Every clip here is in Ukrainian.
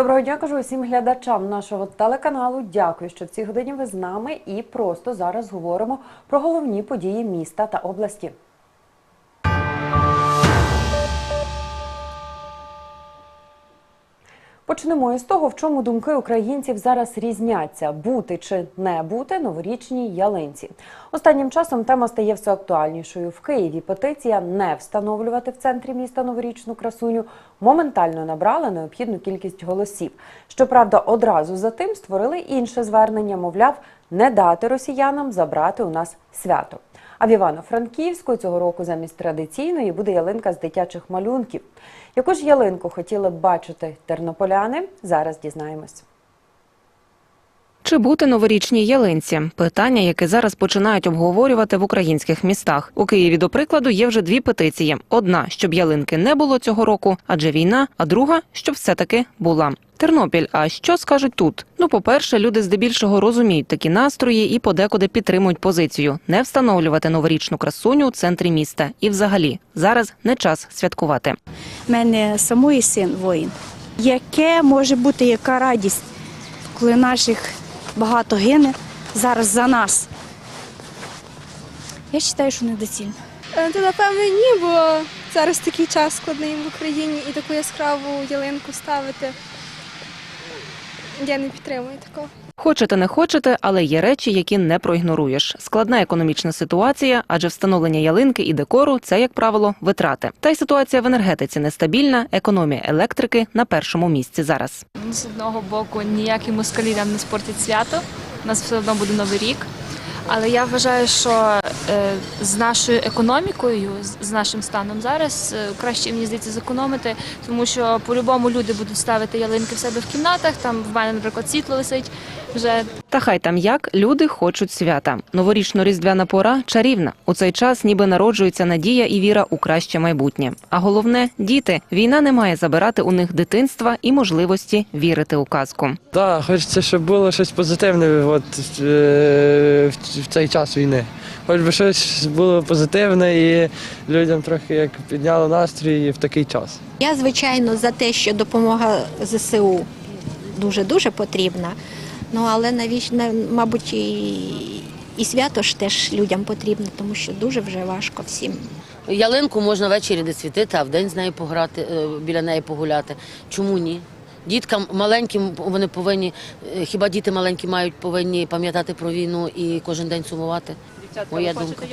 Доброго дня, кажу усім глядачам нашого телеканалу. Дякую, що в цій годині ви з нами і просто зараз говоримо про головні події міста та області. Почнемо із того, в чому думки українців зараз різняться: бути чи не бути новорічній ялинці. Останнім часом тема стає все актуальнішою. В Києві петиція не встановлювати в центрі міста новорічну красуню моментально набрала необхідну кількість голосів. Щоправда, одразу за тим створили інше звернення, мовляв, не дати росіянам забрати у нас свято. А в Івано-Франківську цього року замість традиційної буде ялинка з дитячих малюнків. Яку ж ялинку хотіли б бачити тернополяни? Зараз дізнаємось. Чи бути новорічній ялинці? Питання, яке зараз починають обговорювати в українських містах. У Києві, до прикладу, є вже дві петиції: одна, щоб ялинки не було цього року, адже війна, а друга, щоб все-таки була. Тернопіль, а що скажуть тут? Ну, по-перше, люди здебільшого розуміють такі настрої і подекуди підтримують позицію не встановлювати новорічну красуню у центрі міста. І, взагалі, зараз не час святкувати. У мене самої син воїн. Яке може бути яка радість, коли наших багато гине зараз за нас? Я вважаю, що недоцільно. Е, Та напевно ні, бо зараз такий час складний в Україні і таку яскраву ялинку ставити. Я не підтримую такого. Хочете, не хочете, але є речі, які не проігноруєш. Складна економічна ситуація, адже встановлення ялинки і декору це, як правило, витрати. Та й ситуація в енергетиці нестабільна, економія електрики на першому місці зараз. З одного боку, ніякі москалі нам не спортять свято. У нас все одно буде новий рік. Але я вважаю, що е, з нашою економікою, з- нашим станом зараз е, краще мені здається зекономити, тому що по-любому люди будуть ставити ялинки в себе в кімнатах. Там в мене, наприклад, світло висить вже Та хай там як люди хочуть свята. Новорічно-різдвяна пора чарівна. У цей час ніби народжується надія і віра у краще майбутнє. А головне діти. Війна не має забирати у них дитинства і можливості вірити у казку. Так, хочеться, щоб було щось позитивне от, е, в, в цей час війни. Хоч би щось було позитивне і людям трохи як підняло настрій в такий час. Я, звичайно, за те, що допомога ЗСУ дуже-дуже потрібна. Ну, але навіщо, на- мабуть, і, і свято ж теж людям потрібно, тому що дуже вже важко всім. Ялинку можна ввечері де світити, а вдень з нею пограти, е, біля неї погуляти. Чому ні? Діткам маленьким вони повинні, е, хіба діти маленькі мають повинні пам'ятати про війну і кожен день сумувати? Моя думка.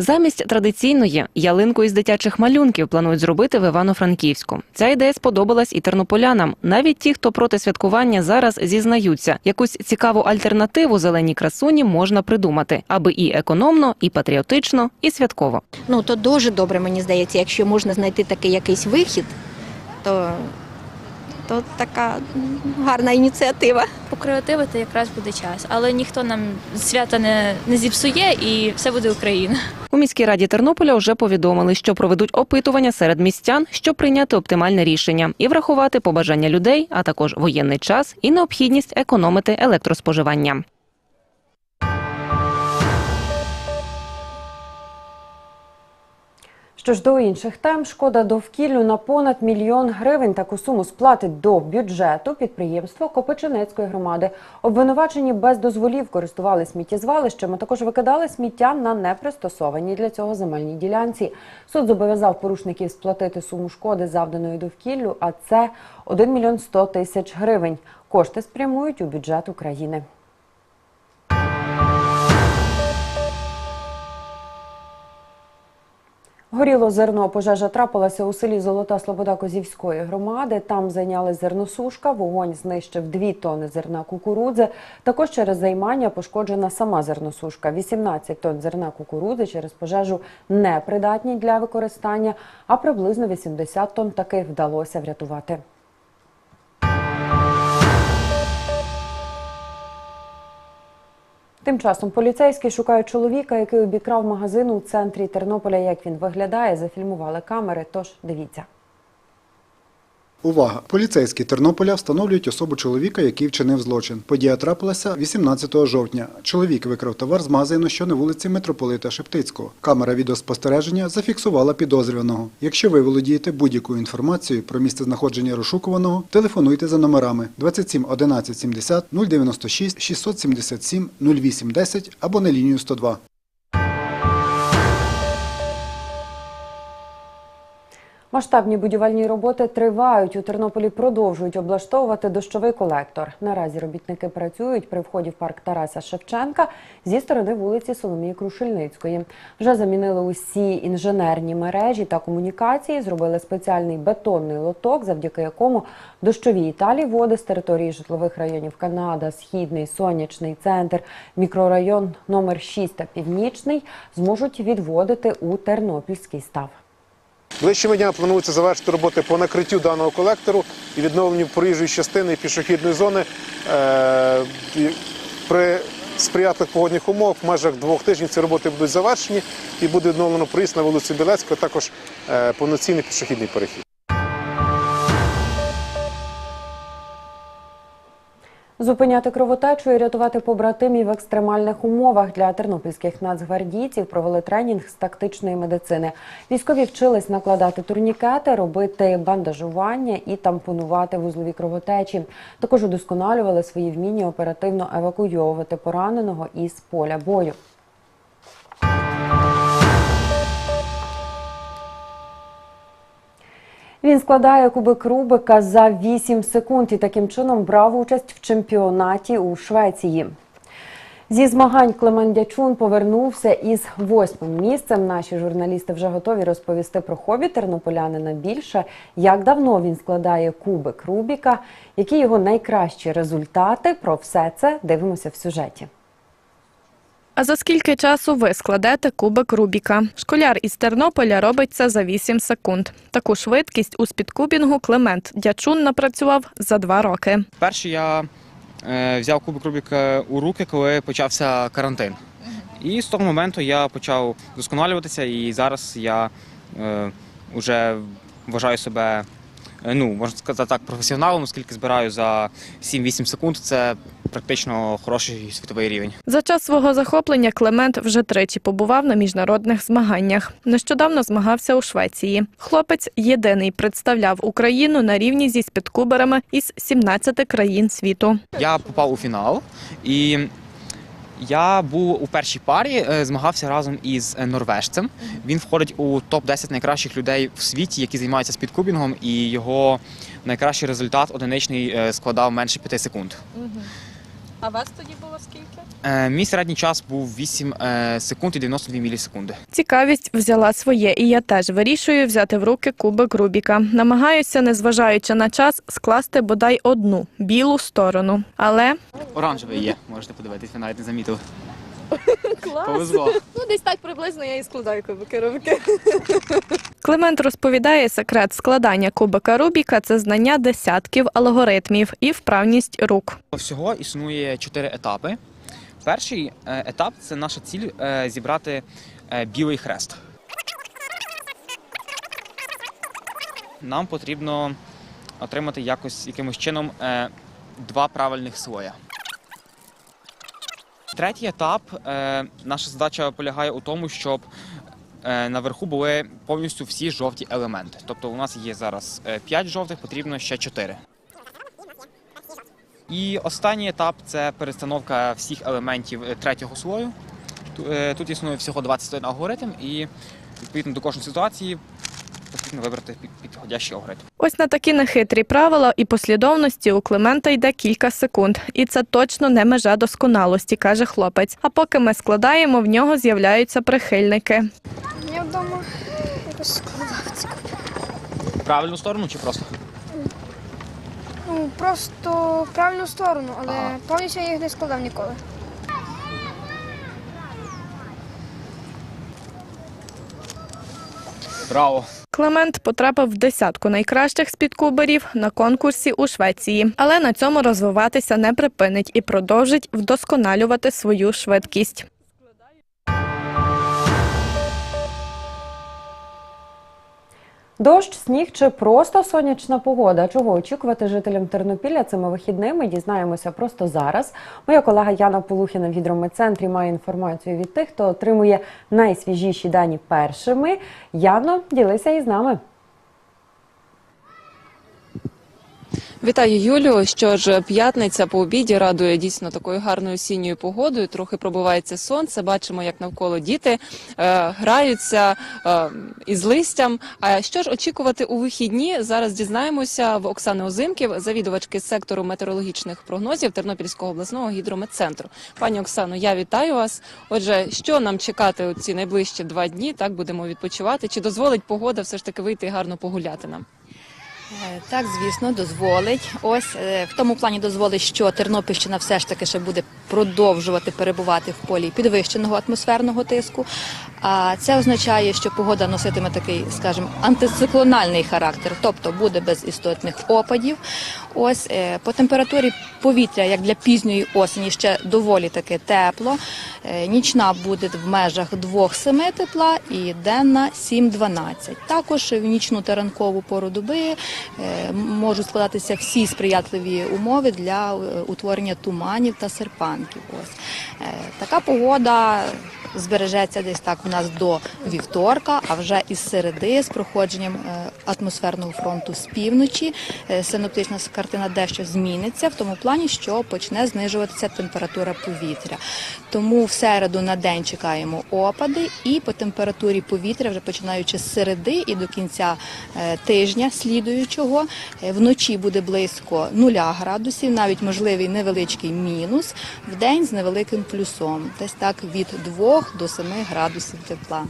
Замість традиційної ялинку із дитячих малюнків планують зробити в Івано-Франківську. Ця ідея сподобалась і тернополянам. Навіть ті, хто проти святкування зараз зізнаються, якусь цікаву альтернативу зеленій красуні можна придумати, аби і економно, і патріотично, і святково. Ну, то дуже добре, мені здається, якщо можна знайти такий якийсь вихід, то, то така гарна ініціатива. покреативити якраз буде час. Але ніхто нам свята не, не зіпсує і все буде Україна. У міській раді Тернополя вже повідомили, що проведуть опитування серед містян, щоб прийняти оптимальне рішення і врахувати побажання людей, а також воєнний час і необхідність економити електроспоживання. Що ж до інших тем, шкода довкіллю на понад мільйон гривень таку суму сплатить до бюджету підприємство Копичинецької громади. Обвинувачені без дозволів користували сміттєзвалищем, а також викидали сміття на непристосованій для цього земельній ділянці. Суд зобов'язав порушників сплатити суму шкоди, завданої довкіллю, а це 1 мільйон 100 тисяч гривень. Кошти спрямують у бюджет України. Горіло зерно. Пожежа трапилася у селі Золота Слобода Козівської громади. Там зайняли зерносушка. Вогонь знищив 2 тони зерна кукурудзи. Також через займання пошкоджена сама зерносушка. 18 тонн зерна кукурудзи через пожежу не придатні для використання, а приблизно 80 тонн таки вдалося врятувати. Тим часом поліцейські шукають чоловіка, який обікрав магазин у центрі Тернополя. Як він виглядає, зафільмували камери. Тож дивіться. Увага! Поліцейські Тернополя встановлюють особу чоловіка, який вчинив злочин. Подія трапилася 18 жовтня. Чоловік викрав товар з магазину, що на вулиці Митрополита Шептицького. Камера відеоспостереження зафіксувала підозрюваного. Якщо ви володієте будь-якою інформацією про місце знаходження розшукуваного, телефонуйте за номерами 27 11 70 096 677 08 10 або на лінію 102. Масштабні будівельні роботи тривають. У Тернополі продовжують облаштовувати дощовий колектор. Наразі робітники працюють при вході в парк Тараса Шевченка зі сторони вулиці Соломії Крушельницької. Вже замінили усі інженерні мережі та комунікації, зробили спеціальний бетонний лоток, завдяки якому дощові і води з території житлових районів Канада, Східний, Сонячний центр, мікрорайон номер 6 та Північний зможуть відводити у Тернопільський став. Ближчими днями планується завершити роботи по накриттю даного колектору і відновленню проїжджої частини і пішохідної зони. Е, При сприятливих погодних умовах в межах двох тижнів ці роботи будуть завершені і буде відновлено проїзд на вулицю Білецьку, а також е, повноцінний пішохідний перехід. Зупиняти кровотечу і рятувати побратимів в екстремальних умовах для тернопільських нацгвардійців провели тренінг з тактичної медицини. Військові вчились накладати турнікети, робити бандажування і тампонувати вузлові кровотечі. Також удосконалювали свої вміння оперативно евакуйовувати пораненого із поля бою. Він складає кубик Рубика за 8 секунд і таким чином брав участь в чемпіонаті у Швеції. Зі змагань Клемент Дячун повернувся із восьмим місцем. Наші журналісти вже готові розповісти про хобі тернополянина більше, як давно він складає кубик Рубіка, які його найкращі результати. Про все це дивимося в сюжеті. А за скільки часу ви складете кубик Рубіка? Школяр із Тернополя робить це за 8 секунд. Таку швидкість у спідкубінгу Клемент Дячун напрацював за два роки. Перше я е, взяв кубик Рубіка у руки, коли почався карантин. І з того моменту я почав досконалюватися, і зараз я е, вже вважаю себе, е, ну, можна сказати так, професіоналом, оскільки збираю за 7-8 секунд. Це практично хороший світовий рівень. За час свого захоплення Клемент вже тричі побував на міжнародних змаганнях. Нещодавно змагався у Швеції. Хлопець єдиний представляв Україну на рівні зі спідкуберами із 17 країн світу. Я попав у фінал і я був у першій парі, е, змагався разом із е, норвежцем. Він входить у топ-10 найкращих людей в світі, які займаються спідкубінгом, і його найкращий результат одиничний е, складав менше 5 секунд. А вас тоді було скільки? Мій середній час був 8 е, секунд і 92 мілісекунди. Цікавість взяла своє, і я теж вирішую взяти в руки кубик Рубіка. Намагаюся, незважаючи на час, скласти бодай одну білу сторону. Але Оранжевий є, можете подивитись, ви навіть не замітили. Клас! Повезло. Ну, десь так приблизно я і складаю кубики Рубіка. Клемент розповідає, секрет складання кубика Рубіка це знання десятків алгоритмів і вправність рук. Всього існує чотири етапи. Перший е, етап це наша ціль е, зібрати е, білий хрест. Нам потрібно отримати якось якимось чином два правильних слоя. Третій етап. е, Наша задача полягає у тому, щоб е, наверху були повністю всі жовті елементи. Тобто у нас є зараз 5 жовтих, потрібно ще 4. І останній етап це перестановка всіх елементів е, третього слою. Е, Тут існує всього 21 алгоритм, і відповідно до кожної ситуації потрібно вибрати під- підходящий алгоритм. Ось на такі нехитрі правила і послідовності у Клемента йде кілька секунд. І це точно не межа досконалості, каже хлопець. А поки ми складаємо, в нього з'являються прихильники. Я вдома якось складав ці. Правильну сторону чи просто? Ну, просто правильну сторону, але Ага. повністю я їх не складав ніколи. Браво! Клемент потрапив в десятку найкращих спідкуберів на конкурсі у Швеції, але на цьому розвиватися не припинить і продовжить вдосконалювати свою швидкість. Дощ, сніг чи просто сонячна погода? Чого очікувати жителям Тернопілля цими вихідними? Дізнаємося просто зараз. Моя колега Яна Полухіна в гідрометцентрі має інформацію від тих, хто отримує найсвіжіші дані першими. Яно, ділися із нами. Вітаю Юлю. Що ж, п'ятниця по обіді радує дійсно такою гарною осінньою погодою. Трохи пробивається сонце. Бачимо, як навколо діти е, граються е, із листям. А що ж очікувати у вихідні? Зараз дізнаємося в Оксани Озимків, завідувачки сектору метеорологічних прогнозів Тернопільського обласного гідрометцентру. Пані Оксано, я вітаю вас. Отже, що нам чекати у ці найближчі два дні? Так будемо відпочивати. Чи дозволить погода все ж таки вийти гарно погуляти нам? Е, Так, звісно, дозволить. Ось е, в тому плані дозволить, що Тернопільщина все ж таки ще буде продовжувати перебувати в полі підвищеного атмосферного тиску. А це означає, що погода носитиме такий, скажімо, антициклональний характер, тобто буде без істотних опадів. Ось е, по температурі повітря, як для пізньої осені, ще доволі таки тепло. Е, Нічна буде в межах 2-7 тепла і денна 7-12. Також в нічну та ранкову пору доби е, можуть складатися всі сприятливі умови для утворення туманів та серпанків. Ось така погода збережеться десь так нас до вівторка, а вже із середи з проходженням е, атмосферного фронту з півночі. Е, синоптична картина дещо зміниться в тому плані, що почне знижуватися температура повітря. Тому в середу на день чекаємо опади, і по температурі повітря, вже починаючи з середи і до кінця е, тижня слідуючого, вночі буде близько 0 градусів, навіть можливий невеличкий мінус, в день з невеликим плюсом, десь так від 2 до 7 градусів тепла.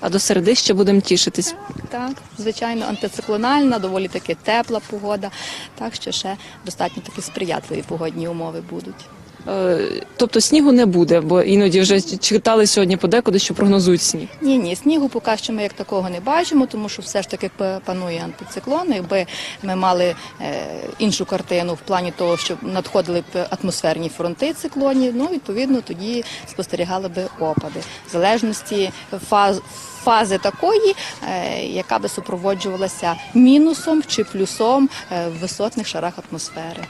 А до середи ще будемо тішитись. Так, звичайно, антициклональна, доволі таки тепла погода, так що ще достатньо такі сприятливі погодні умови будуть. Е, Тобто снігу не буде, бо іноді вже читали сьогодні подекуди, що прогнозують сніг. Ні, ні, снігу поки що ми як такого не бачимо, тому що все ж таки панує антициклон. Якби ми мали е, іншу картину в плані того, що надходили б атмосферні фронти циклонів, ну відповідно тоді спостерігали би опади в залежності фаз. Фази такої, е, яка би супроводжувалася мінусом чи плюсом в висотних шарах атмосфери.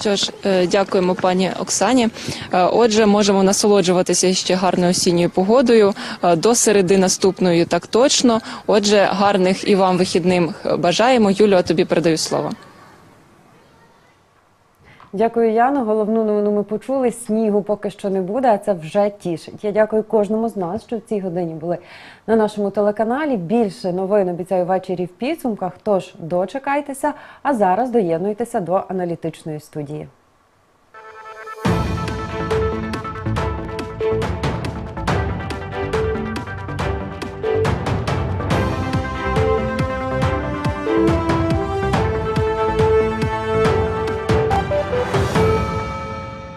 Що ж, е, дякуємо пані Оксані. Е, Отже, можемо насолоджуватися ще гарною осінньою погодою е, до середи наступної, так точно. Отже, гарних і вам вихідним бажаємо. Юлю, а тобі передаю слово. Дякую, Яно. Головну новину ми почули. Снігу поки що не буде, а це вже тішить. Я дякую кожному з нас, що в цій годині були на нашому телеканалі. Більше новин обіцяю ввечері в підсумках. Тож дочекайтеся, а зараз доєднуйтеся до аналітичної студії.